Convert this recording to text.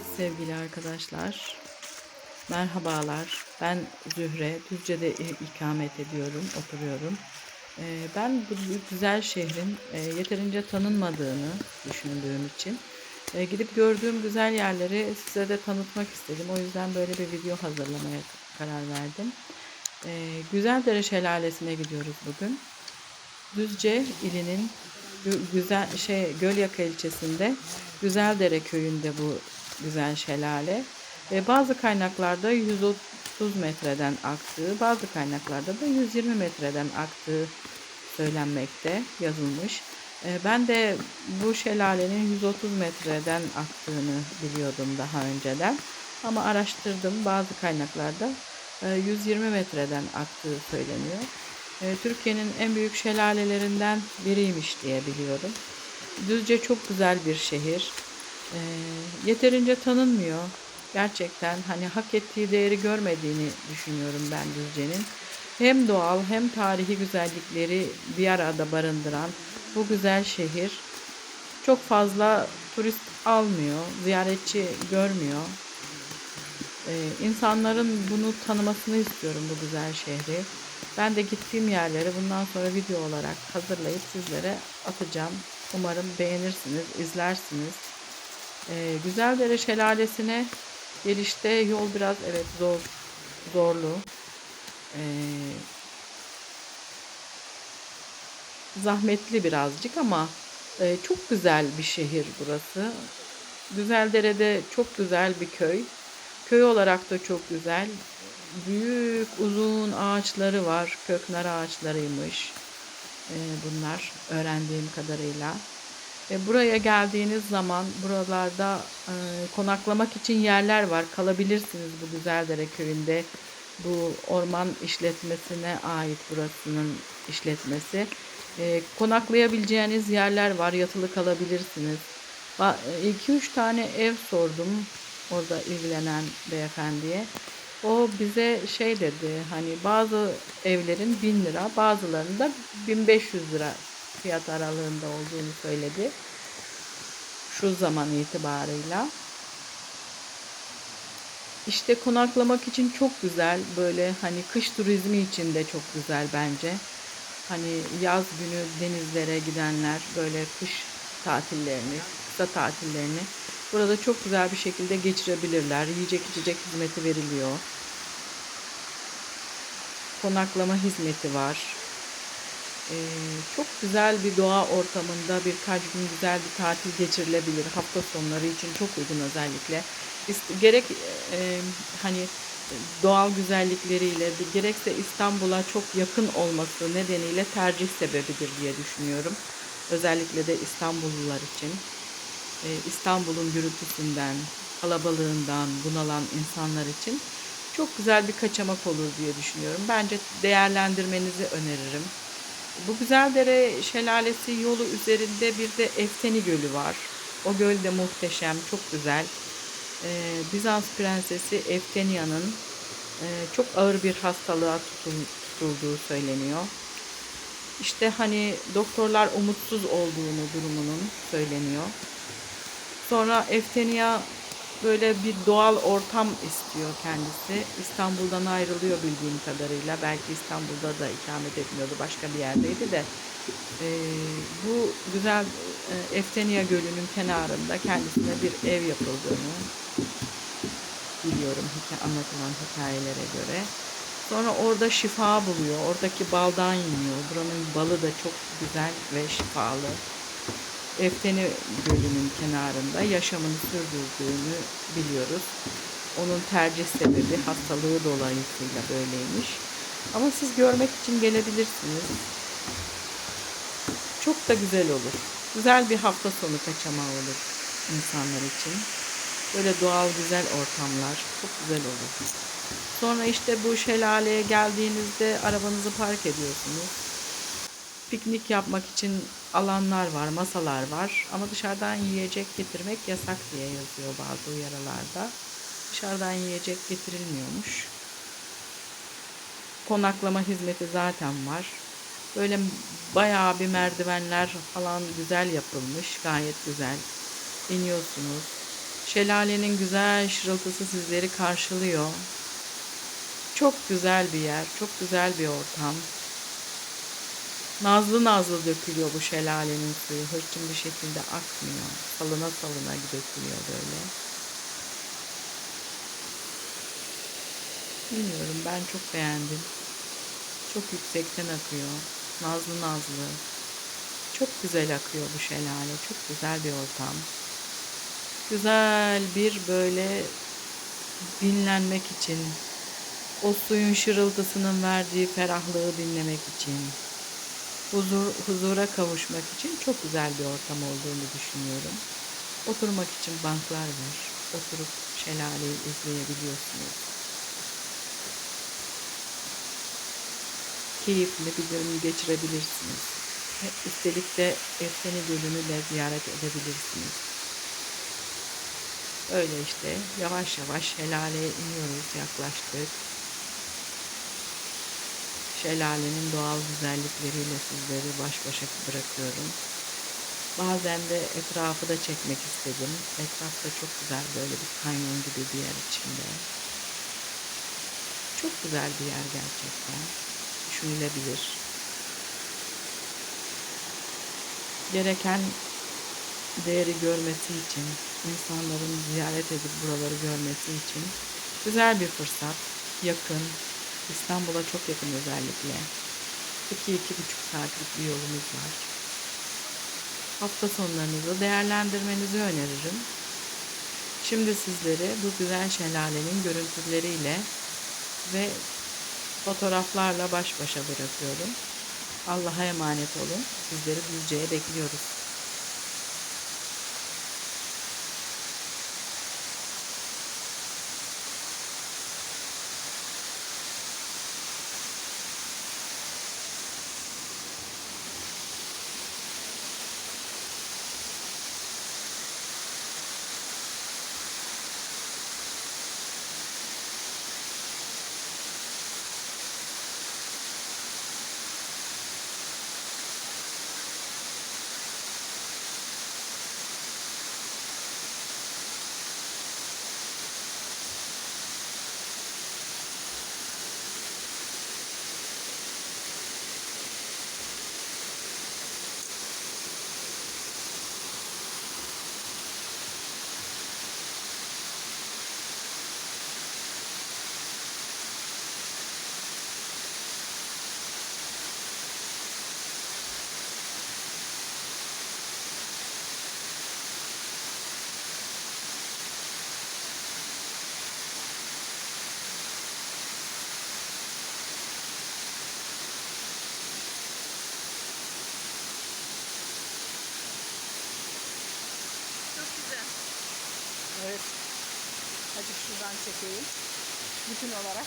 Evet sevgili arkadaşlar. Merhabalar. Ben Zühre. Düzce'de ikamet ediyorum, oturuyorum. Ee, ben bu güzel şehrin e, yeterince tanınmadığını düşündüğüm için e, gidip gördüğüm güzel yerleri size de tanıtmak istedim. O yüzden böyle bir video hazırlamaya karar verdim. Ee, Güzeldere Şelalesi'ne gidiyoruz bugün. Düzce ilinin Gü- güzel şey Gölyaka ilçesinde Güzeldere köyünde bu güzel şelale ve bazı kaynaklarda 130 metreden aktığı, bazı kaynaklarda da 120 metreden aktığı söylenmekte yazılmış. E, Ben de bu şelalenin 130 metreden aktığını biliyordum daha önceden. Ama araştırdım bazı kaynaklarda e, 120 metreden aktığı söyleniyor. E, Türkiye'nin en büyük şelalelerinden biriymiş diye biliyorum. Düzce çok güzel bir şehir. E, yeterince tanınmıyor. Gerçekten hani hak ettiği değeri görmediğini düşünüyorum ben Düzce'nin. Hem doğal hem tarihi güzellikleri bir arada barındıran bu güzel şehir çok fazla turist almıyor, ziyaretçi görmüyor. Ee, insanların bunu tanımasını istiyorum bu güzel şehri. Ben de gittiğim yerleri bundan sonra video olarak hazırlayıp sizlere atacağım. Umarım beğenirsiniz, izlersiniz. Ee, Güzeldere Şelalesi'ne gelişte yol biraz evet zor, zorlu. Ee, zahmetli birazcık ama e, çok güzel bir şehir burası. Güzeldere'de çok güzel bir köy. Köy olarak da çok güzel. Büyük uzun ağaçları var. Köknar ağaçlarıymış. E, bunlar öğrendiğim kadarıyla. E, buraya geldiğiniz zaman buralarda e, konaklamak için yerler var. Kalabilirsiniz bu Güzeldere köyünde. Bu orman işletmesine ait burasının işletmesi. E, konaklayabileceğiniz yerler var. Yatılı kalabilirsiniz. 2-3 tane ev sordum orada ilgilenen beyefendiye. O bize şey dedi hani bazı evlerin 1000 lira bazılarında 1500 lira fiyat aralığında olduğunu söyledi. Şu zaman itibarıyla. İşte konaklamak için çok güzel böyle hani kış turizmi için de çok güzel bence. Hani yaz günü denizlere gidenler böyle kış tatillerini, kısa tatillerini burada çok güzel bir şekilde geçirebilirler. Yiyecek içecek hizmeti veriliyor. Konaklama hizmeti var. Çok güzel bir doğa ortamında birkaç gün güzel bir tatil geçirilebilir. Hafta sonları için çok uygun özellikle. Gerek hani doğal güzellikleriyle gerekse İstanbul'a çok yakın olması nedeniyle tercih sebebidir diye düşünüyorum. Özellikle de İstanbullular için. İstanbul'un gürültüsünden, kalabalığından bunalan insanlar için çok güzel bir kaçamak olur diye düşünüyorum. Bence değerlendirmenizi öneririm. Bu Güzeldere Şelalesi yolu üzerinde bir de Efteni Gölü var. O göl de muhteşem, çok güzel. Ee, Bizans Prensesi Eftenia'nın e, çok ağır bir hastalığa tutul- tutulduğu söyleniyor. İşte hani doktorlar umutsuz olduğunu durumunun söyleniyor. Sonra Eftenia böyle bir doğal ortam istiyor kendisi. İstanbul'dan ayrılıyor bildiğim kadarıyla. Belki İstanbul'da da ikamet etmiyordu. Başka bir yerdeydi de. Ee, bu güzel e, Eftenia Gölü'nün kenarında kendisine bir ev yapıldığını biliyorum hikaye, anlatılan hikayelere göre. Sonra orada şifa buluyor. Oradaki baldan yiyor. Buranın balı da çok güzel ve şifalı. Efteni Gölü'nün kenarında yaşamını sürdürdüğünü biliyoruz. Onun tercih sebebi hastalığı dolayısıyla böyleymiş. Ama siz görmek için gelebilirsiniz. Çok da güzel olur. Güzel bir hafta sonu kaçamağı olur insanlar için. Böyle doğal güzel ortamlar çok güzel olur. Sonra işte bu şelaleye geldiğinizde arabanızı park ediyorsunuz. Piknik yapmak için alanlar var, masalar var. Ama dışarıdan yiyecek getirmek yasak diye yazıyor bazı uyarılarda. Dışarıdan yiyecek getirilmiyormuş. Konaklama hizmeti zaten var. Böyle bayağı bir merdivenler falan güzel yapılmış. Gayet güzel. İniyorsunuz. Şelalenin güzel şırıltısı sizleri karşılıyor. Çok güzel bir yer, çok güzel bir ortam. Nazlı nazlı dökülüyor bu şelalenin suyu. Hırçın bir şekilde akmıyor. Salına salına dökülüyor böyle. Bilmiyorum ben çok beğendim. Çok yüksekten akıyor. Nazlı nazlı. Çok güzel akıyor bu şelale. Çok güzel bir ortam. Güzel bir böyle dinlenmek için, o suyun şırıltısının verdiği ferahlığı dinlemek için, huzur, huzura kavuşmak için çok güzel bir ortam olduğunu düşünüyorum. Oturmak için banklar var. Oturup şelaleyi izleyebiliyorsunuz. Keyifli bir gün geçirebilirsiniz. Üstelik de Efsane Gölü'nü de ziyaret edebilirsiniz. Öyle işte yavaş yavaş şelaleye iniyoruz yaklaştık. Şelalenin doğal güzellikleriyle sizleri baş başa bırakıyorum. Bazen de etrafı da çekmek istedim. Etraf da çok güzel böyle bir kanyon gibi bir yer içinde. Çok güzel bir yer gerçekten. Düşünülebilir. Gereken değeri görmesi için, insanların ziyaret edip buraları görmesi için güzel bir fırsat. Yakın, İstanbul'a çok yakın özellikle. 2-2,5 saatlik bir yolumuz var. Hafta sonlarınızı değerlendirmenizi öneririm. Şimdi sizleri bu güzel şelalenin görüntüleriyle ve fotoğraflarla baş başa bırakıyorum. Allah'a emanet olun. Sizleri Düzce'ye bekliyoruz. Çok güzel. Evet. Hadi şuradan çekeyim. Bütün olarak.